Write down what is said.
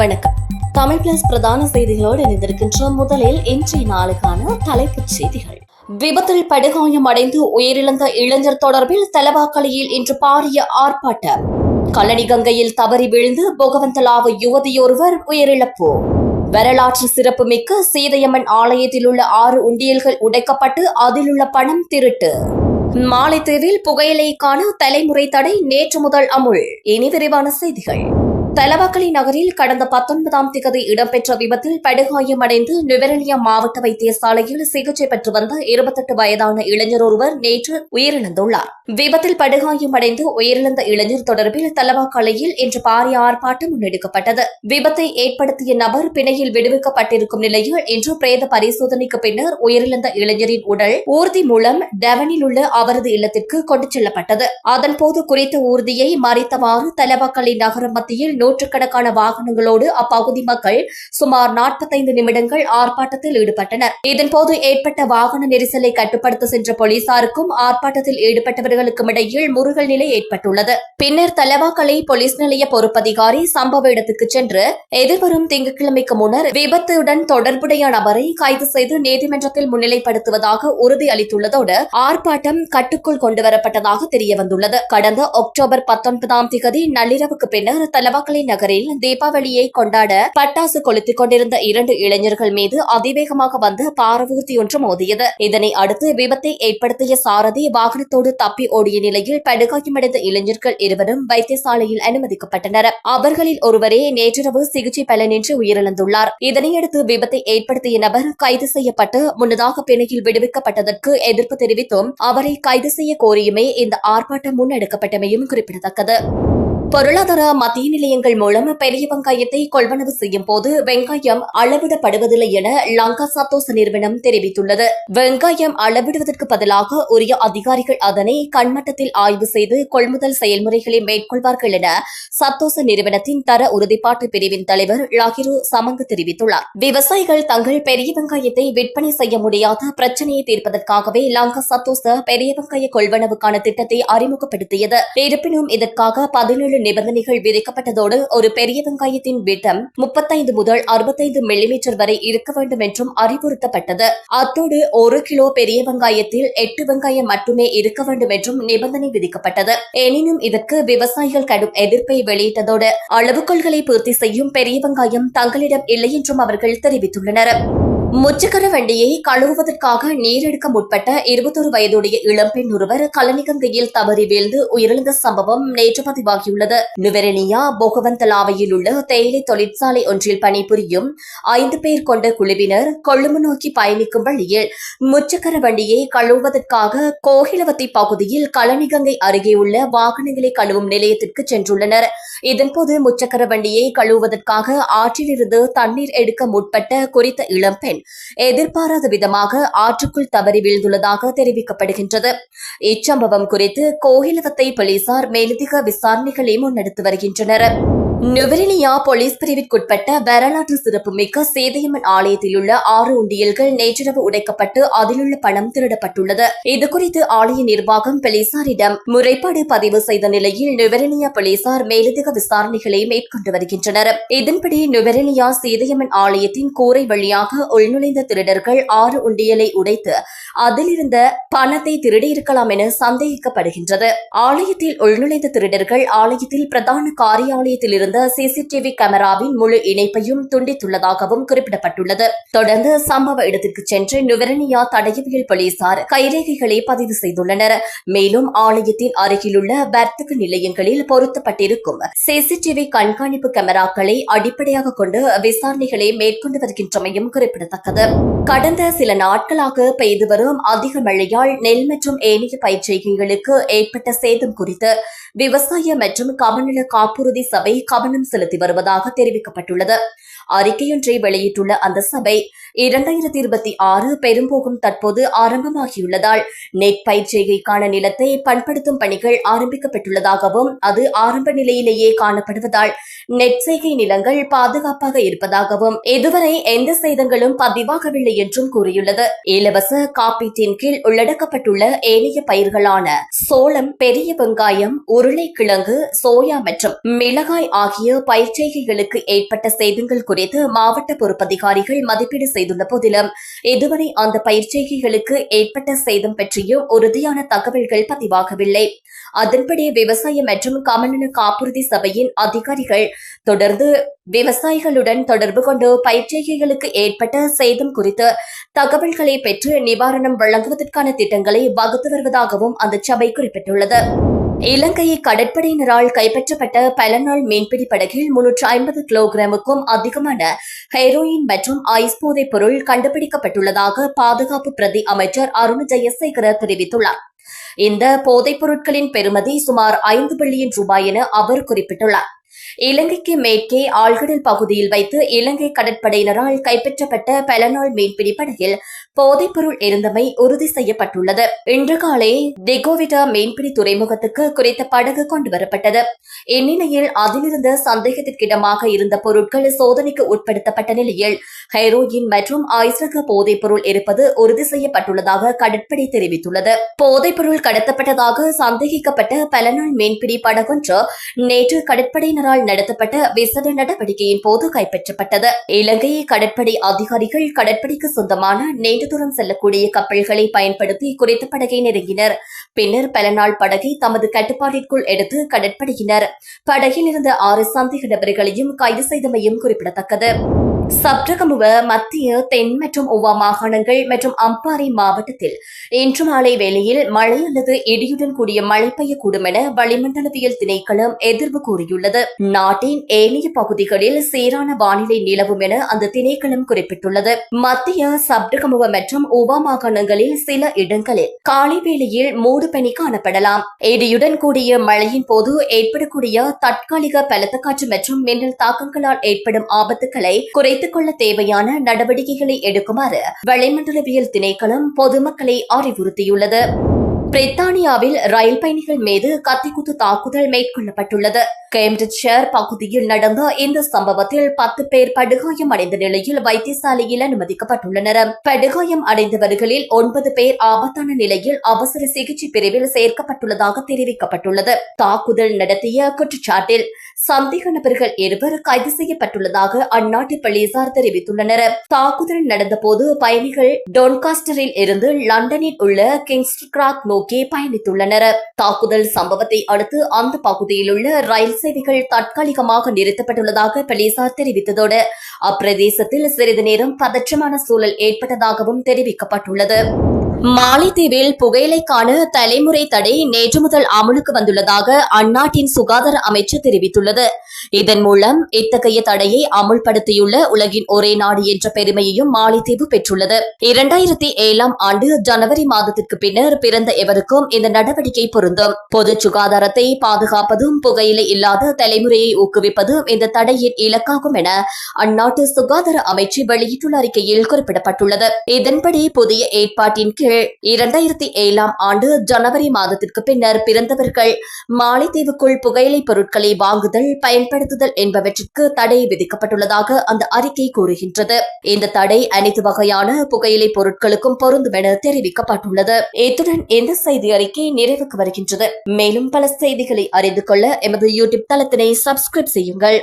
வணக்கம். தமிழ் பிளஸ் பிரதான செய்திகளோடு இணைந்திருக்கின்ற முதலில் இன்றைய நாளுக்கான தலைப்புச் செய்திகள். விபத்தில் படுகாயம் அடைந்து உயிரிழந்த இளைஞர் தொடர்பில் தலவாக்கலையில் இன்று பாரிய ஆர்ப்பாட்டம். கல்லணி கங்கையில் தவறி விழுந்து பொகவந்தலாவு யுவதியொருவர் உயிரிழப்பு. வரலாற்று சிறப்புமிக்க சீதையம்மன் ஆலயத்தில் உள்ள ஆறு உண்டியல்கள் உடைக்கப்பட்டு அதிலுள்ள பணம் திருட்டு. மாலைத்தீவில் புகையிலைக்கான தலைமுறை தடை நேற்று முதல் அமுல். இனி விரிவான செய்திகள். தலவாக்கலி நகரில் கடந்த பத்தொன்பதாம் திகதி இடம்பெற்ற விபத்தில் படுகாயமடைந்து நுவரெலியா மாவட்ட வைத்தியசாலையில் சிகிச்சை பெற்று வந்த இருபத்தெட்டு வயதான இளைஞர் ஒருவர் நேற்று உயிரிழந்துள்ளார். விபத்தில் படுகாயமடைந்து உயிரிழந்த இளைஞர் தொடர்பில் தலவாக்கலையில் இன்று பாரிய ஆர்ப்பாட்டம் முன்னெடுக்கப்பட்டது. விபத்தை ஏற்படுத்திய நபர் பிணையில் விடுவிக்கப்பட்டிருக்கும் நிலையில் இன்று பிரேத பரிசோதனைக்கு பின்னர் உயிரிழந்த இளைஞரின் உடல் ஊர்தி மூலம் டெவனில் உள்ள அவரது இல்லத்திற்கு கொண்டு செல்லப்பட்டது. அதன்போது குறித்த ஊர்தியை மறைத்தவாறு தலவாக்கலை நகர மத்தியில் நூற்றுக்கணக்கான வாகனங்களோடு அப்பகுதி மக்கள் சுமார் நாற்பத்தைந்து நிமிடங்கள் ஆர்ப்பாட்டத்தில் ஈடுபட்டனர். இதன்போது ஏற்பட்ட வாகன நெரிசலை கட்டுப்படுத்த சென்ற போலீசாருக்கும் ஆர்ப்பாட்டத்தில் ஈடுபட்டவர்களுக்கும் இடையில் முருகல் நிலை ஏற்பட்டுள்ளது. பின்னர் தலவாக்கலை போலீஸ் நிலைய பொறுப்பதிகாரி சம்பவ இடத்துக்கு சென்று எதிர்வரும் திங்கட்கிழமைக்கு முன்னர் விபத்துடன் தொடர்புடைய நபரை கைது செய்து நீதிமன்றத்தில் முன்னிலைப்படுத்துவதாக உறுதி அளித்துள்ளதோடு ஆர்ப்பாட்டம் கட்டுக்குள் கொண்டுவரப்பட்டதாக தெரியவந்துள்ளது. கடந்த அக்டோபர் பத்தொன்பதாம் திகதி நள்ளிரவுக்கு பின்னர் தலவாக்கலை நகரில் தீபாவளியை கொண்டாட பட்டாசு கொளுத்திக் கொண்டிருந்த இரண்டு இளைஞர்கள் மீது அதிவேகமாக வந்த பாரவூர்த்தி ஒன்று மோதியது. இதனை அடுத்து விபத்தை ஏற்படுத்திய சாரதி வாகனத்தோடு தப்பி ஓடிய நிலையில் படுகாயமடைந்த இளைஞர்கள் இருவரும் வைத்தியசாலையில் அனுமதிக்கப்பட்டனர். அவர்களில் ஒருவரே நேற்றிரவு சிகிச்சை பலனின்றி உயிரிழந்துள்ளார். இதனையடுத்து விபத்தை ஏற்படுத்திய நபர் கைது செய்யப்பட்டு முன்னதாக பிணையில் விடுவிக்கப்பட்டதற்கு எதிர்ப்பு தெரிவித்தும் அவரை கைது செய்ய கோரியுமே இந்த ஆர்ப்பாட்டம் முன்னெடுக்கப்பட்டமையும் குறிப்பிடத்தக்கது. பொருளாதார மத்திய நிலையங்கள் மூலம் பெரிய வெங்காயத்தை கொள்வனவு செய்யும் போது வெங்காயம் அளவிடப்படுவதில்லை என லங்கா சத்தோஸ் நிறுவனம் தெரிவித்துள்ளது. வெங்காயம் அளவிடுவதற்கு பதிலாக உரிய அதிகாரிகள் அதனை கண்மட்டத்தில் ஆய்வு செய்து கொள்முதல் செயல்முறைகளை மேற்கொள்வார்கள் என சத்தோச நிறுவனத்தின் தர உறுதிப்பாட்டு பிரிவின் தலைவர் லாகிரு சமங்கு தெரிவித்துள்ளார். விவசாயிகள் தங்கள் பெரிய வெங்காயத்தை விற்பனை செய்ய முடியாத பிரச்சனையை தீர்ப்பதற்காகவே லங்கா சத்தோச பெரிய வெங்காய கொள்வனவுக்கான திட்டத்தை அறிமுகப்படுத்தியது. இருப்பினும் இதற்காக பதினேழு நிபந்தனைகள் விதிக்கப்பட்டதோடு ஒரு பெரிய வெங்காயத்தின் விட்டம் முப்பத்தைந்து முதல் அறுபத்தைந்து மில்லிமீட்டர் வரை இருக்க வேண்டும் என்றும் அறிவுறுத்தப்பட்டது. அத்தோடு ஒரு கிலோ பெரிய வெங்காயத்தில் எட்டு வெங்காயம் மட்டுமே இருக்க வேண்டும் என்றும் நிபந்தனை விதிக்கப்பட்டது. எனினும் இதற்கு விவசாயிகள் கடும் எதிர்ப்பை வெளியிட்டதோடு அளவுகோள்களை பூர்த்தி செய்யும் பெரிய வெங்காயம் தங்களிடம் இல்லை என்றும் அவர்கள் தெரிவித்துள்ளனர். முச்சக்கர வண்டியை கழுவுவதற்காக நீரெடுக்க முற்பட்ட இருபத்தொரு வயதுடைய இளம்பெண் ஒருவர் கலனிகங்கையில் தவறி வீழ்ந்து உயிரிழந்த சம்பவம் நேற்று பதிவாகியுள்ளது. நுவரனியா போகவந்தலாவையில் உள்ள தேயிலை தொழிற்சாலை ஒன்றில் பணிபுரியும் ஐந்து பேர் கொண்ட குழுவினர் கொழும்பு நோக்கி பயணிக்கும் வழியில் முச்சக்கர வண்டியை கழுவுவதற்காக கோகிலவத்தி பகுதியில் கலனிகங்கை அருகே உள்ள வாகனங்களை கழுவும் நிலையத்திற்கு சென்றுள்ளனர். இதன்போது முச்சக்கர வண்டியை கழுவுவதற்காக ஆற்றிலிருந்து தண்ணீர் எடுக்க முற்பட்ட குறித்த இளம்பெண் எதிர்பாராத விதமாக ஆற்றுக்குள் தவறி வீழ்ந்துள்ளதாக தெரிவிக்கப்படுகின்றது. இச்சம்பவம் குறித்து கோகிலகத்தை போலீசார் மேலதிக விசாரணைகளை முன்னெடுத்து வருகின்றனர். நுவரெலியா போலீஸ் பிரிவிற்குட்பட்ட வரலாற்று சிறப்புமிக்க சேதையம்மன் ஆலயத்தில் உள்ள ஆறு உண்டியல்கள் நேற்றிரவு உடைக்கப்பட்டு அதிலுள்ள பணம் திருடப்பட்டுள்ளது. இதுகுறித்து ஆலய நிர்வாகம் போலீசாரிடம் முறைப்பாடு பதிவு செய்த நிலையில் நுவரெலியா போலீசார் மேலதிக விசாரணைகளை மேற்கொண்டு வருகின்றனர். இதன்படி நுவரெலியா சேதையம்மன் ஆலயத்தின் கூரை வழியாக உள்நுழைந்த திருடர்கள் ஆறு உண்டியலை உடைத்து அதிலிருந்த பணத்தை திருடியிருக்கலாம் என சந்தேகிக்கப்படுகின்றது. ஆலயத்தில் உள்நுழைந்த திருடர்கள் ஆலயத்தில் பிரதான காரியாலயத்தில் இருந்த சிசிடிவி கேமராவின் முழு இணைப்பையும் துண்டித்துள்ளதாகவும் குறிப்பிடப்பட்டுள்ளது. தொடர்ந்து சம்பவ இடத்திற்கு சென்று நுவரணியா தடயவியல் போலீசார் கைரேகைகளை பதிவு செய்துள்ளனர். மேலும் ஆலயத்தின் அருகிலுள்ள வர்த்தக நிலையங்களில் பொருத்தப்பட்டிருக்கும் சிசிடிவி கண்காணிப்பு கேமராக்களை அடிப்படையாக கொண்டு விசாரணைகளை மேற்கொண்டு வருகின்றமையும் குறிப்பிடத்தக்கது. கடந்த சில நாட்களாக பெய்து வரும் அதிக மழையால் நெல் மற்றும் ஏனைய பயிர்ச்செய்கைகளுக்கு ஏற்பட்ட சேதம் குறித்து விவசாய மற்றும் கமநல காப்புறுதி சபை கவனம் செலுத்தி வருவதாக தெரிவிக்கப்பட்டுள்ளது. அறிக்கையொன்றை வெளியிட்டுள்ள அந்த சபை இரண்டாயிரத்தி இருபத்தி ஆறு பெரும்போகும் தற்போது ஆரம்பமாகியுள்ளதால் நெட் பயிற்சிகைக்கான நிலத்தை பண்படுத்தும் பணிகள் ஆரம்பிக்கப்பட்டுள்ளதாகவும் அது ஆரம்ப நிலையிலேயே காணப்படுவதால் நெட் செய்கை நிலங்கள் பாதுகாப்பாக இருப்பதாகவும் இதுவரை எந்த சேதங்களும் பதிவாகவில்லை என்றும் கூறியுள்ளது. இலவச காப்பீட்டின் கீழ் உள்ளடக்கப்பட்டுள்ள ஏனைய பயிர்களான சோளம் பெரிய வெங்காயம் உருளைக்கிழங்கு சோயா மற்றும் மிளகாய் ஆகிய பயிர் செய்கைகளுக்கு ஏற்பட்ட சேதங்கள் குறித்து குறித்து மாவட்ட பொறுப்பதிகாரிகள் மதிப்பீடு செய்துள்ள போதிலும் இதுவரை அந்த பயிர்ச்செய்கைகளுக்கு ஏற்பட்ட சேதம் பற்றியும் உறுதியான தகவல்கள் பதிவாகவில்லை. அதன்படி விவசாய மற்றும் கமநல காப்புறுதி சபையின் அதிகாரிகள் தொடர்ந்து விவசாயிகளுடன் தொடர்பு கொண்டு பயிர்ச்செய்கைகளுக்கு ஏற்பட்ட சேதம் குறித்து தகவல்களை பெற்று நிவாரணம் வழங்குவதற்கான திட்டங்களை வகுத்து வருவதாகவும் அந்த சபை குறிப்பிட்டுள்ளது. இலங்கை கடற்படையினரால் கைப்பற்றப்பட்ட பல நாள் மீன்பிடி படகில் முன்னூற்று ஐம்பது கிலோகிராமுக்கும் அதிகமான ஹெரோயின் மற்றும் ஐஸ் போதைப் பொருள் கண்டுபிடிக்கப்பட்டுள்ளதாக பாதுகாப்பு பிரதி அமைச்சர் அருண் ஜெயசேகர தெரிவித்துள்ளார். இந்த போதைப் பொருட்களின் பெறுமதி சுமார் ஐந்து பில்லியன் ரூபாய் என அவர் குறிப்பிட்டுள்ளார். இலங்கைக்கு மேற்கே ஆழ்கடல் பகுதியில் வைத்து இலங்கை கடற்படையினரால் கைப்பற்றப்பட்ட பல நாள் மீன்பிடி படகில் போதைப்பொருள் இருந்தமை உறுதி செய்யப்பட்டுள்ளது. இன்று காலை திகோவிடா மீன்பிடி துறைமுகத்துக்கு குறித்த படகு கொண்டுவரப்பட்டது இந்நிலையில் அதிலிருந்த சந்தேகத்திற்கிடமாக இருந்த பொருட்கள் சோதனைக்கு உட்படுத்தப்பட்ட நிலையில் ஹெரோயின் மற்றும் ஐசக போதைப்பொருள் இருப்பது உறுதி செய்யப்பட்டுள்ளதாக கடற்படை தெரிவித்துள்ளது. போதைப்பொருள் கடத்தப்பட்டதாக சந்தேகிக்கப்பட்ட பல நாள் மீன்பிடி படகொன்று நேற்று கடற்படையினரால் நடத்தப்பட்ட விசேட நடவடிக்கையின் போது கைப்பற்றப்பட்டது. இலங்கை கடற்படை அதிகாரிகள் கடற்படைக்கு சொந்தமான நீண்ட தூரம் செல்லக்கூடிய கப்பல்களை பயன்படுத்தி குறித்த படகை நெருங்கினர். பின்னர் பல நாள் படகை தமது கட்டுப்பாட்டிற்குள் எடுத்து கடற்படையினர். படகில் இருந்த ஆறு சந்தேக நபர்களையும் கைது செய்தமையும் குறிப்பிடத்தக்கது. சப்ரகமுவ மத்திய தென் மற்றும் ஒவ்வா மாகாணங்கள் மற்றும் அம்பாறை மாவட்டத்தில் இன்று மாலை வேளையில் மழை அல்லது இடியுடன் கூடிய மழை பெய்யக்கூடும் என வளிமண்டலவியல் திணைக்களம் எதிர்வு கூறியுள்ளது. நாட்டின் ஏனைய பகுதிகளில் சீரான வானிலை நிலவும் என அந்த திணைக்களம் குறிப்பிட்டுள்ளது. மத்திய சப்ரகமுவ மற்றும் ஒவ்வா மாகாணங்களில் சில இடங்களில் காலை வேளையில் மூடுபனி காணப்படலாம். இடியுடன் கூடிய மழையின் போது ஏற்படக்கூடிய தற்காலிக பலத்த காற்று மற்றும் மின்னல் தாக்கங்களால் ஏற்படும் ஆபத்துக்களை குறை கொள்ள தேவையான நடவடிக்கைகளை எடுக்குமாறு வளிமண்டலவியல் திணைக்களம் பொதுமக்களை அறிவுறுத்தியுள்ளது. பிரித்தானியாவில் ரயில் பயணிகள் மீது கத்திக்குத்து தாக்குதல் மேற்கொள்ளப்பட்டுள்ளது. கேம்பிரிட்ஜர் பகுதியில் நடந்த இந்த சம்பவத்தில் பத்து பேர் படுகாயம் அடைந்த நிலையில் வைத்தியசாலையில் அனுமதிக்கப்பட்டுள்ளனர். படுகாயம் அடைந்தவர்களில் ஒன்பது பேர் ஆபத்தான நிலையில் அவசர சிகிச்சை பிரிவில் சேர்க்கப்பட்டுள்ளதாக தெரிவிக்கப்பட்டுள்ளது. தாக்குதல் நடத்திய குற்றச்சாட்டில் சந்தேக நபர்கள் இருவர் கைது செய்யப்பட்டுள்ளதாக அந்நாட்டு போலீசார் தெரிவித்துள்ளனர். தாக்குதல் நடந்தபோது பயணிகள் டோன்காஸ்டரில் இருந்து லண்டனில் உள்ள கிங்ஸ் கிராக் நோக்கி பயணித்துள்ளனர். தாக்குதல் சம்பவத்தை அடுத்து அந்த பகுதியில் உள்ள ரயில் சேவைகள் தற்காலிகமாக நிறுத்தப்பட்டுள்ளதாக போலீசார் தெரிவித்ததோடு அப்பிரதேசத்தில் சிறிது நேரம் பதற்றமான சூழல் ஏற்பட்டதாகவும் தெரிவிக்கப்பட்டுள்ளது. மாலைத்தீவில் புகையிலைக்கான தலைமுறை தடை நேற்று முதல் அமலுக்கு வந்துள்ளதாக அந்நாட்டின் சுகாதார அமைச்சு தெரிவித்துள்ளது. இதன் மூலம் இத்தகைய தடையை அமுல்படுத்தியுள்ள உலகின் ஒரே நாடு என்ற பெருமையையும் மாலைத்தீவு பெற்றுள்ளது. இரண்டாயிரத்தி ஏழாம் ஆண்டு ஜனவரி மாதத்திற்கு பின்னர் பிறந்த எவருக்கும் இந்த நடவடிக்கை பொருந்தும். பொது சுகாதாரத்தை பாதுகாப்பதும் புகையிலை இல்லாத தலைமுறையை ஊக்குவிப்பதும் இந்த தடையின் இலக்காகும் என அந்நாட்டு சுகாதார அமைச்சு வெளியிட்டுள்ள அறிக்கையில் குறிப்பிடப்பட்டுள்ளது. இதன்படி புதிய ஏற்பாட்டின் கீழ் இரண்டாயிரத்தி ஏழாம் ஆண்டு ஜனவரி மாதத்திற்கு பின்னர் பிறந்தவர்கள் மாலைத்தீவுக்குள் புகையிலை பொருட்களை வாங்குதல் பயன்படுத்துதல் என்பவற்றிற்கு தடை விதிக்கப்பட்டுள்ளதாக அந்த அறிக்கை கூறுகின்றது. இந்த தடை அனைத்து வகையான புகையிலை பொருட்களுக்கும் பொருந்தும் என தெரிவிக்கப்பட்டுள்ளது. இத்துடன் இந்த செய்தி அறிக்கை நிறைவுக்கு வருகின்றது. மேலும் பல செய்திகளை அறிந்து கொள்ள எமது யூடியூப் தளத்தினை சப்ஸ்கிரைப் செய்யுங்கள்.